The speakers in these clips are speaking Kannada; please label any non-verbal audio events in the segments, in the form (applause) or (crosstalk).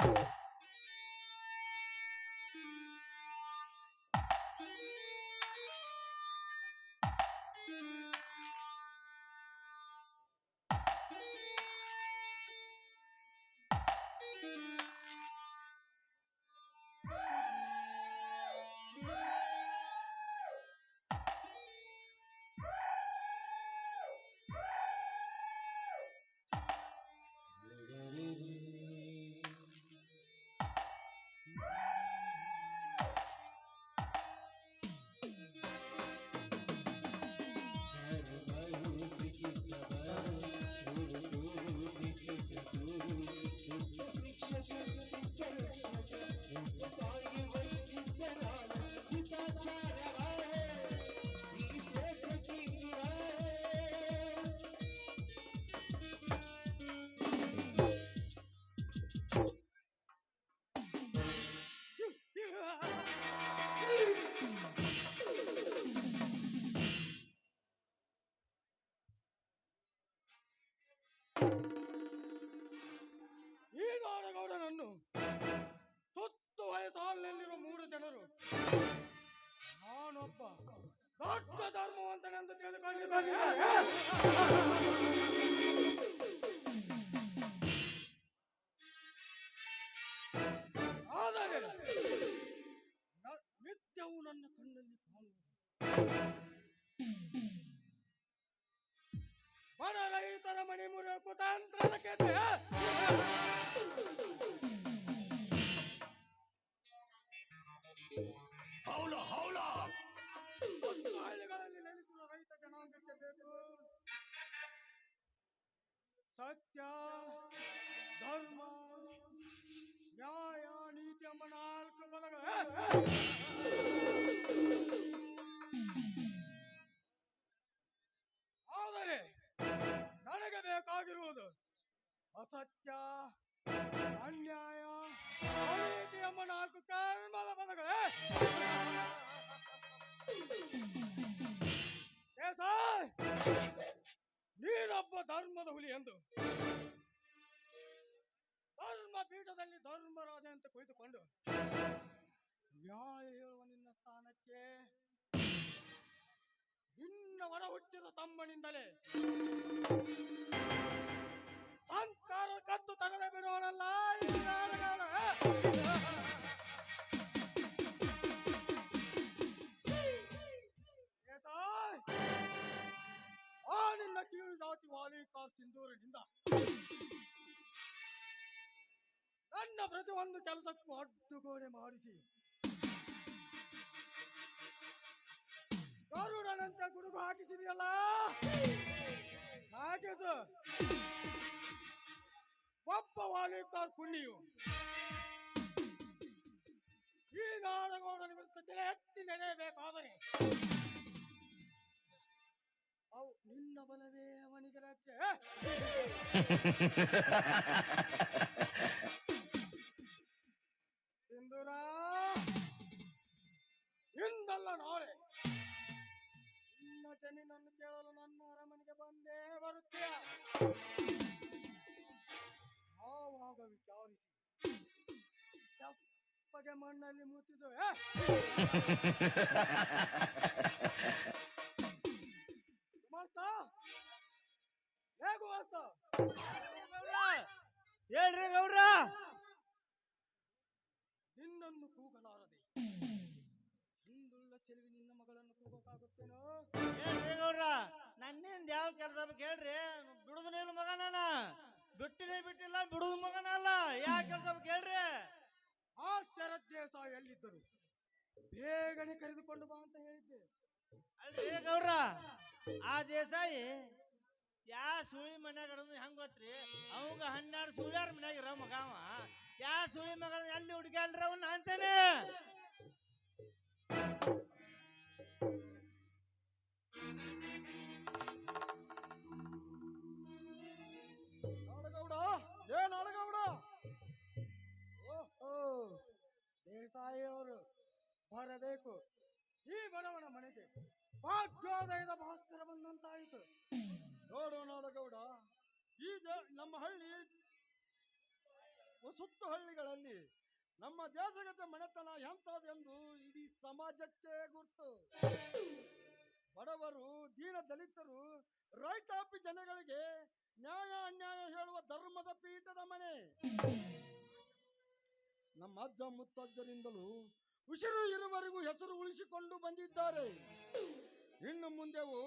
Cool. ಬೇಕಾಗಿರುವುದು ಅಸತ್ಯ, ಅನ್ಯಾಯ ಎಂಬ ಕರ್ಮದ ಪದಗಳೇ. ದೇಸಾಯ್ ನೀನೊಬ್ಬ ಧರ್ಮದ ಹುಲಿ ಎಂದು. ಧರ್ಮ ಪೀಠದಲ್ಲಿ ಧರ್ಮರಾಜ ಅಂತ ಕುಳಿತುಕೊಂಡು, ನ್ಯಾಯ ಹೇಳುವ ನಿನ್ನ ಸ್ಥಾನಕ್ಕೆ, ನಿನ್ನ ಹೊರ ಹುಟ್ಟಿದ ತಮ್ಮನಿಂದಲೇ. ಗರುಡನಂತೆ ಗುಡುಗು ಹಾಕಿಸಿದೆಯಲ್ಲ? ಹಾಕಿಸು. ವಾಲಿಕಾರ್ ಪುಣ್ಯು ಈ ನಾಡಗೌಡನ ವಿರುದ್ಧ ತಲೆ ಎತ್ತಿ ನಡೆಯಬೇಕಾದರೆ ಅವು ನಿನ್ನ ಬಲವೇ ಅವನಿಗೆ ರಕ್ಷೆ ಸಿಂಧೂರ, ಇಂದಲ್ಲ ನಾಳೆ. ನಿನ್ನ ನಿನ್ನನ್ನು ಕೇಳಲು ನನ್ನ ಅರಮನೆಗೆ ಬಂದೇ ಬರುತ್ತೆ ಆವಾಗ ವಿಚಾರಿಸಿ. ತಪ್ಪಗೆ ಮಣ್ಣಲ್ಲಿ ಮುಚ್ಚಿಸು ಏ? ಗುಮಾಸ್ತ? ಏ ಗುಮಾಸ್ತ? ಹೇಳ್ರಿ ಗೌಡ್ರ? ನಿನ್ನನ್ನು ಕೂಗಲಾರದೆ ಚೆಲುವಿ ನಿನ್ನ ಮಗಳನ್ನು ಕೂಗೋಕಾಗುತ್ತೇನೋ? ಗೌಡ್ರ ನನ್ನಿಂದ ಯಾವ ಕೆಲಸ ಬೇಕು ಹೇಳ್ರಿ. ಬಿಡುದು ನಿಲ್ ಮಗ ನಾನು. ಬಿಟ್ಟಿನೇ ಬಿಟ್ಟಿಲ್ಲ ಬಿಡುದು ಮಗನ ಅಲ್ಲ. ಯಾವ ಕೆಲಸ ಬೇಕು ಹೇಳ್ರಿ. ಆ ಶರತ್ ದೇಸಾಯಿ ಎಲ್ಲಿದ್ದರು? ಬೇಗನೆ ಕರೆದುಕೊಂಡು ಬಾ ಅಂತ ಹೇಳಿದ್ದೆ. ಅಲ್ರಿ ಗೌಡ್ರ ಆ ದೇಸಾಯಿ ಯಾ ಸುಳಿ ಮನ್ಯಾಗ ಹೆಂಗ್ ಗೊತ್ತ್ರಿ? ಅವಂಗ ಹನ್ನೆರಡು ಸುಳ್ಯಾರ ಮನ್ಯಾಗ ಇರೋ ಮಗಾವ ಯಾ ಸುಳಿ ಮಗನ ಎಲ್ಲಿ ಹುಡುಕ್ಯಾಳ್ರಿ ಅವನ್ನ ಅಂತಾನೆ ದೇಸಾಯಿ ಅವರು ಬರಬೇಕು. ಈ ಬಡವನ ಮನೆಗೆ ಭಾಗ್ಯೋದಯದ ಭಾಸ್ಕರ ಬಂದಂತಾಯಿತು. ನೋಡು ನಾಡಗೌಡ ಈ ನಮ್ಮ ಹಳ್ಳಿ ಸುತ್ತು ಹಳ್ಳಿಗಳಲ್ಲಿ ನಮ್ಮ ದೇಶಗತ ಮನೆತನ ಎಂಥದ್ದೆಂದು ಇಡೀ ಸಮಾಜಕ್ಕೆ ಗುರ್ತು. ಬಡವರು, ದೀನ ದಲಿತರು, ರೈತಾಪಿ ಜನಗಳಿಗೆ ನ್ಯಾಯ ಅನ್ಯಾಯ ಹೇಳುವ ಧರ್ಮದ ಪೀಠದ ಮನೆ. ನಮ್ಮ ಅಜ್ಜ ಮುತ್ತಜ್ಜರಿಂದಲೂ ಉಸಿರು ಇರುವವರೆಗೂ ಹೆಸರು ಉಳಿಸಿಕೊಂಡು ಬಂದಿದ್ದಾರೆ. ಇನ್ನು ಮುಂದೆವು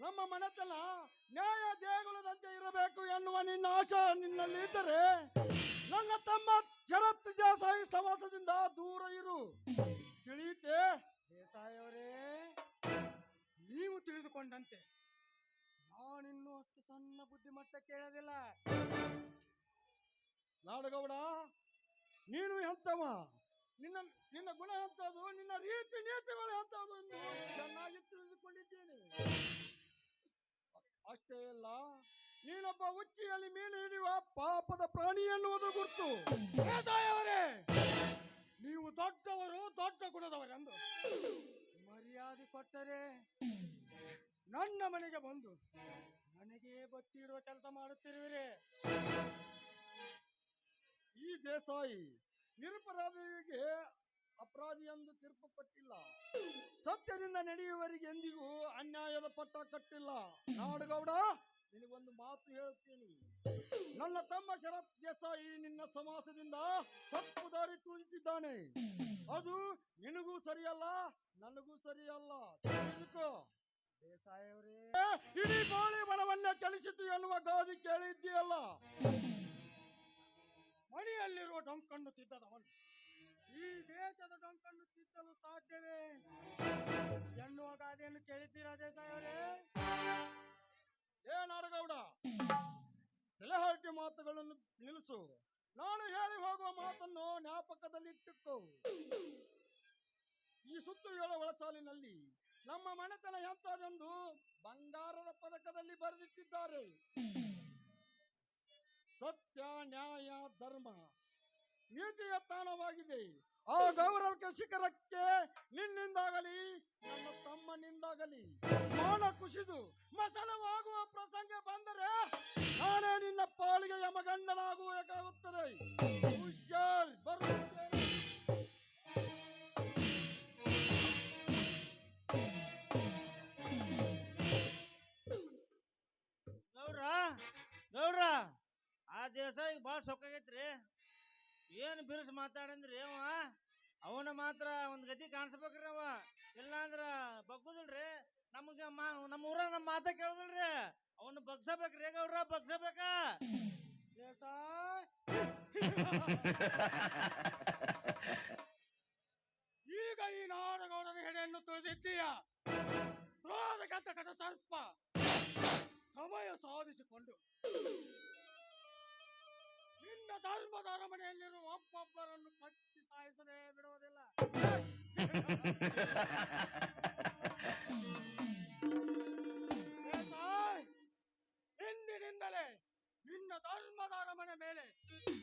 ನಮ್ಮ ಮನೆತನ ನ್ಯಾಯ ದೇಗುಲದಂತೆ ಇರಬೇಕು ಎನ್ನುವ ನಿನ್ನ ಆಶಾ ನಿನ್ನಲ್ಲಿ ಇದ್ದರೆ ನನ್ನ ತಮ್ಮ ಶರತ್ ದೇಸಾಯಿ ಸಮಾಸದಿಂದ ದೂರ ಇರು. ತಿಳಿಯುತ್ತೆ? ದೇಸಾಯವರೇ ನೀವು ತಿಳಿದುಕೊಂಡಂತೆ. ನಾನಿನ್ನೂ ಅಷ್ಟು ಸಣ್ಣ ಬುದ್ಧಿಮಟ್ಟ ಕೇಳೋದಿಲ್ಲ. ನಾಡಗೌಡ ನೀನು ಎಂತವ ನಿನ್ನ ನಿನ್ನ ಗುಣ ಎಂಥದ್ದು? ನಿನ್ನ ರೀತಿ ನೀತಿಗಳು ಎಂತದು ಎಂದು ಚೆನ್ನಾಗಿ ತಿಳಿದುಕೊಂಡಿದ್ದೇನೆ. ಅಷ್ಟೇ ಅಲ್ಲ, ನೀನೊಬ್ಬ ಉಚ್ಚಿಯಲ್ಲಿ ಮೀನು ಹಿಡಿಯುವ ಪಾಪದ ಪ್ರಾಣಿ ಎನ್ನುವುದು ಗುರ್ತು. ಅವರೇ ನೀವು ದೊಡ್ಡವರು, ದೊಡ್ಡ ಗುಣದವರೆಂದು ಮರ್ಯಾದೆ ಕೊಟ್ಟರೆ ನನ್ನ ಮನೆಗೆ ಬಂದು ನನಗೆ ಬತ್ತಿ ಇಡುವ ಕೆಲಸ ಮಾಡುತ್ತಿರುವಿರಿ. ಈ ದೇಸಾಯಿ ನಿರಪರಾಧಿಗೆ ಅಪರಾಧಿ ಎಂದು ತೀರ್ಪು ಕೊಟ್ಟಿಲ್ಲ ಸತ್ಯದಿಂದ ನಡೆಯುವವರಿಗೆ ಎಂದಿಗೂ ಅನ್ಯಾಯದ ಪಟ್ಟ ಕಟ್ಟಿಲ್ಲ. ನಾಡುಗೌಡ ನಿನಗೊಂದು ಮಾತು ಹೇಳುತ್ತೀನಿ ನನ್ನ ತಮ್ಮ ಶರತ್ ದೇಸಾಯಿ ನಿನ್ನ ಸಮಾಸದಿಂದ ತಪ್ಪು ದಾರಿ ತುಳಿತಿದ್ದಾನೆ ಅದು ನಿನಗೂ ಸರಿಯಲ್ಲ ನನಗೂ ಸರಿಯಲ್ಲ. ದೇಸಾಯಿ ಅವರೇ ಇಡೀ ಬಾಳಿ ಬಣವನ್ನೇ ಚಲಿಸಿತು ಎನ್ನುವ ಗಾದಿ ಕೇಳಿದ್ದೀಯಲ್ಲ. ಮನೆಯಲ್ಲಿರುವ ಡೊಂಕನ್ನು ತಿದ್ದದವನು. ಈ ದೇಶದ ಡೊಂಕನ್ನು ತಿದ್ದಲು ಸಾಧ್ಯವೇ? ಎನ್ನುವ ಗಾದೆಯನ್ನು ಕೇಳಿದ್ದೀರಾ ದೇಸಾಯವರೇ ಏ ನಾಡಗೌಡ ತಲೆಹಾಟಿ ಮಾತುಗಳನ್ನು ನಿಲ್ಲಿಸು. ನಾನು ಹೇಳಿ ಹೋಗುವ ಮಾತನ್ನು ಜ್ಞಾಪಕದಲ್ಲಿಟ್ಟುಕೋ ಈ ಸುತ್ತು ಏಳ ಒಳಸಾಲಿನಲ್ಲಿ ನಮ್ಮ ಮನೆತನ ಎಂತದೆಂದು ಬಂಗಾರದ ಪದಕದಲ್ಲಿ ಬರೆದಿಟ್ಟಿದ್ದಾರೆ. ಸತ್ಯ, ನ್ಯಾಯ, ಧರ್ಮ ನೀತಿಯ ತಾಣವಾಗಿದೆ ಆ ಗೌರವಕ್ಕೆ ಶಿಖರಕ್ಕೆ ನಿನ್ನಿಂದಾಗಲಿ, ನನ್ನ ತಮ್ಮನಿಂದಾಗಲಿ ಮಾನ ಕುಸಿದು ಮಸಲವಾಗುವ ಪ್ರಸಂಗ ಬಂದರೆ ನಾನೇ ನಿನ್ನ ಪಾಲಿಗೆ ಯಮಗಂಡನಾಗುವುದಕ್ಕಾಗುತ್ತದೆ ಹುಷಾರ್ ಗೌಡ್ರ ಗೌಡ್ರ ಆ ದೇಸಾಯಿ ಭಾಳ ಸೊಕ್ಕಾಗೈತ್ರಿ. ಏನು ಬಿರುಸು ಮಾತಾಡಂದ್ರಿ ಅವ? ಅವನ ಮಾತ್ರ ಒಂದು ಗತಿ ಕಾಣಿಸ್ಬೇಕ್ರಿ ಅವ. ಇಲ್ಲಾಂದ್ರ ಬಗ್ಗುದಿಲ್ರಿ. ನಮಗೆ ನಮ್ಮ ಊರ ನಮ್ಮ ಮಾತ ಕೇಳುದಿಲ್ರಿ. ಅವನ್ನ ಬಗ್ಸಬೇಕ್ರಿ ಗೌಡ್ರ, ಬಗ್ಸಬೇಕ? ದೇಸಾಯ್! ಈಗ ಈ ನಾಡಗೌಡನ ಹೆಡೆಯನ್ನು ತುಳಿದಿದ್ದೀಯ? ಕ್ರೋಧಗತ ಕಟ ಸರ್ಪ! ಸಮಯ ಸಾಧಿಸಿಕೊಂಡು ನಿನ್ನ ಧರ್ಮದ ಅರಮನೆಯಲ್ಲಿರುವ ಒಬ್ಬೊಬ್ಬರನ್ನು ಕಚ್ಚಿ ಸಾಯಿಸದೆ ಬಿಡುವುದಿಲ್ಲ. ಇಂದಿನಿಂದಲೇ ನಿನ್ನ ಧರ್ಮದ ಅರಮನೆ ಮೇಲೆ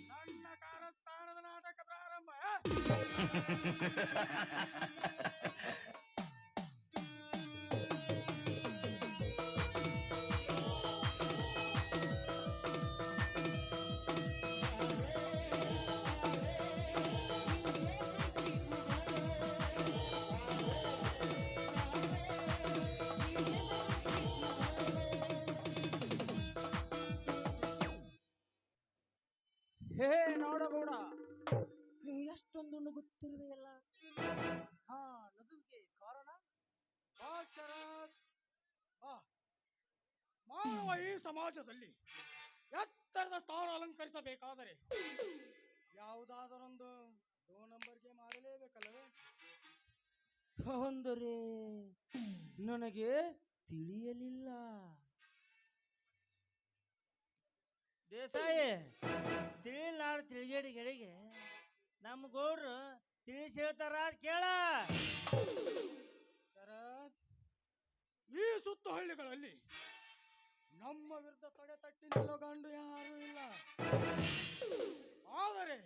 ನನ್ನ ಕಾರಸ್ಥಾನದ ನಾಟಕ ಪ್ರಾರಂಭ ಮಾನವ ಈ ಸಮಾಜದಲ್ಲಿ ಎತ್ತರದ ಸ್ಥಾನ ಅಲಂಕರಿಸಬೇಕಾದರೆ ಯಾವುದಾದರೊಂದು ದೋ ನಂಬರ್ಗೆ ಮಾಡಲೇಬೇಕಲ್ಲವೇ ಅಂದರೆ ನನಗೆ ತಿಳಿಯಲಿಲ್ಲ. ದೇಸಾಯಿ ತಿಳಿಲಾರ ತಿಳಿಗೇಡಿಗಳಿಗೆ ನಮ್ಮ ಗೌಡ್ರು ತಿಳಿಸಿ ಹೇಳ್ತಾರ ಕೇಳ. ಶರತ್ ಈ ಸುತ್ತು ಹಳ್ಳಿಗಳಲ್ಲಿ ನಮ್ಮ ವಿರುದ್ಧ ತಡೆ ತಟ್ಟಿ ನಿಲ್ಲೋಗಂಡು ಯಾರೂ ಇಲ್ಲ. ಆದರೆ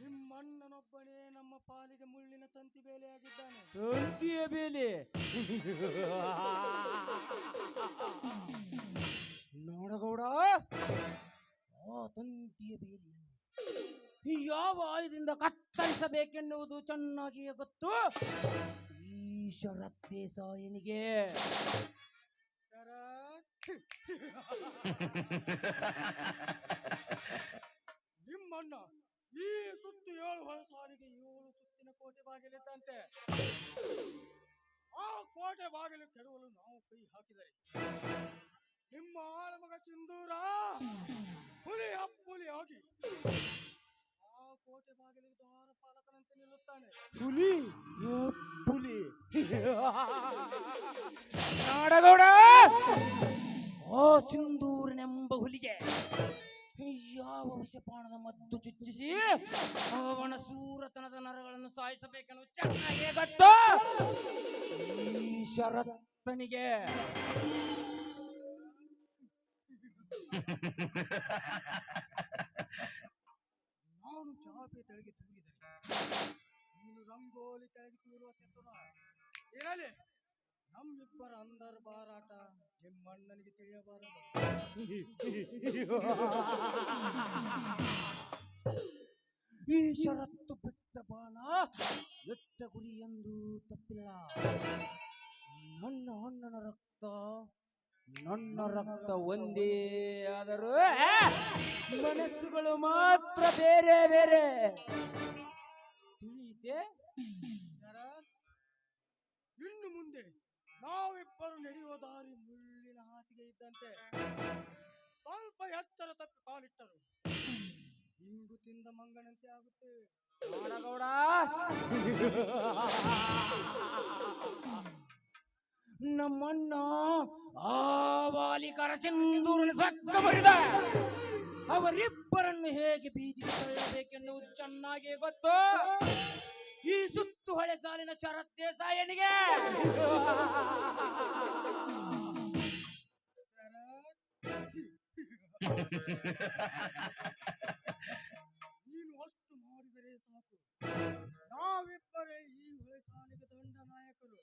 ನಿಮ್ಮಣ್ಣನೊಬ್ಬನೇ ನಮ್ಮ ಪಾಲಿಗೆ ಮುಳ್ಳಿನ ತಂತಿ ಬೇಲೆಯಾಗಿದ್ದಾನೆ. ತಂತಿಯ ಬೇಲೆ. ನೋಡಗೌಡ ಆ ತಂತಿಯ ಬೇಲಿಯನ್ನು ಯಾವ ಆಯುಧದಿಂದ ಕತ್ತರಿಸಬೇಕೆನ್ನುವುದು ಚೆನ್ನಾಗಿಯೇ ಗೊತ್ತು. ಈ ಶರತ್ ನಿಮ್ಮಣ್ಣ ಈ ಸುತ್ತು ಏಳು ಹೊಳಸಾರಿಗೆ ಏಳು ಸುತ್ತಿನ ಕೋಟೆ ಬಾಗಿಲಿದ್ದಂತೆ ಆ ಕೋಟೆ ಬಾಗಿಲು ಕೆಡವಲು ನಾವು ಕೈ ಹಾಕಿದರೆ ನಿಮ್ಮ ಆಳಮಗ ಸಿಂಧೂರ ಹುಲಿ ಅಪ್ಪುಲಿ ಆಗಿ ಆ ಕೋಟೆ ಬಾಗಿಲಿಗೆ ದ್ವಾರ ಪಾಲಕನಂತೆ ನಿಲ್ಲುತ್ತಾನೆ. ಹುಲಿ ಹುಲಿ. ನಾಡಗೌಡ! ಆ ಸಿಂಧೂರನೆಂಬ ಹುಲಿಗೆ ಯಾವ ವಿಷಪಾಣದ ಮದ್ದು ಚುಚ್ಚಿಸಿ ಅವನ ಸೂರತನದ ನರಗಳನ್ನು ಸಾಯಿಸಬೇಕನ್ನು ಚೆನ್ನಾಗಿ ಗೊತ್ತು. ಈ ಶರತ್ತನಿಗೆ ನಾನು ಚಾಪೆ ತೆಳಗೆ ತೂಗಿದರೆ ನೀನು ರಂಗೋಲಿ ತೆಳಗೆ ತೂರುವ ಚತುರ ಇರಲಿ ನಮ್ಮಿಬ್ಬರ ಅಂದರ್ ಬಾರಾಟ ನಿಮ್ಮಣ್ಣನಿಗೆ ತಿಳಿಯಬಾರದು. (laughs) ಈ ಶರತ್ತು ಬಿಟ್ಟ ಬಾಣ ಎಟ್ಟ ಗುರಿ ಎಂದು ತಪ್ಪಿಲ್ಲ. ನನ್ನ ಅಣ್ಣನ ರಕ್ತ ನನ್ನ ರಕ್ತ ಒಂದೇ ಆದರೂ ಮನಸ್ಸುಗಳು ಮಾತ್ರ ಬೇರೆ ಬೇರೆ. ತಿಳಿಯಿತೆ? ಶರತ್ ಇನ್ನು ಮುಂದೆ ನಾವಿಬ್ಬರು ನಡೆಯುವ ದಾರಿ ಮುಳ್ಳಿನ ಹಾಸಿಗೆ ಇದ್ದಂತೆ. ಸ್ವಲ್ಪ ಎತ್ತರ ತಪ್ಪಿ ಕಾಲಿಟ್ಟರು ಇಂಗು ತಿಂದ ಮಂಗನಂತೆ ಆಗುತ್ತೆ. ಗೌಡ ನಮ್ಮಣ್ಣ ಆ ಬಾಲಿಕರ ಸಿಂಧೂರಿನ ಸಕ್ಕ ಬರಿದ. ಅವರಿಬ್ಬರನ್ನು ಹೇಗೆ ಬೀದಿಗೆ ತಳ್ಳಬೇಕೆನ್ನುವುದು ಚೆನ್ನಾಗಿ ಗೊತ್ತು. ಈ ಸುತ್ತು ಹೊಳೆ ಸಾಲಿನ ಶರತ್ ದೇಸಾಯನಿಗೆ. ನೀನು ಅಷ್ಟು ಮಾಡಿದರೆ ಸಾಕು. ನಾವಿಬ್ಬರೇ ಈ ಹೊಳೆ ಸಾಲಿಗೆ ದಂಡ ನಾಯಕರು.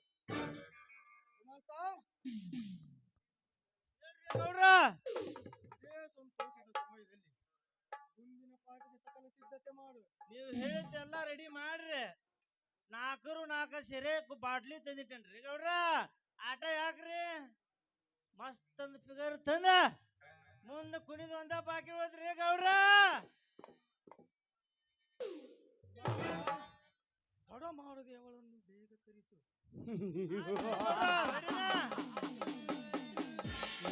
ಸಂತೋಷದ ಸಮಯದಲ್ಲಿ ಮುಂದಿನ ಪಾಠಕ್ಕೆ ಸಕಲ ಸಿದ್ಧತೆ ಮಾಡು. ನೀವು ಹೇಳಿದ್ದೆಲ್ಲ ರೆಡಿ ಮಾಡ್ರಿ. ನಾಲ್ಕರು ನಾಕ ಸೆರೆ ಬಾಟ್ಲಿ ತಂದಿಟ್ಟೇನ್ರಿ. ಗೌಡ್ರ ಆಟ ಯಾಕ್ರಿ? ಮಸ್ತ್ ಅಂದ್ ಫಿಗರ್ ತಂದ. ಮುಂದೆ ಕುಣಿದ ಒಂದ ಬಾಕಿ ಹೋದ್ರಿ ಗೌಡ್ರ. ತಡ ಮಾಡುದು ಅವಳನ್ನು ಬೇಗ ಕರೆಸು. ರೆಡಿನಾ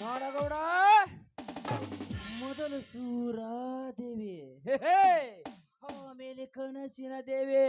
ನಾಡಗೌಡ ಮೊದಲು ಸೂರಾದೇವಿ. ಆಮೇಲೆ ಕನಸಿನ ದೇವಿ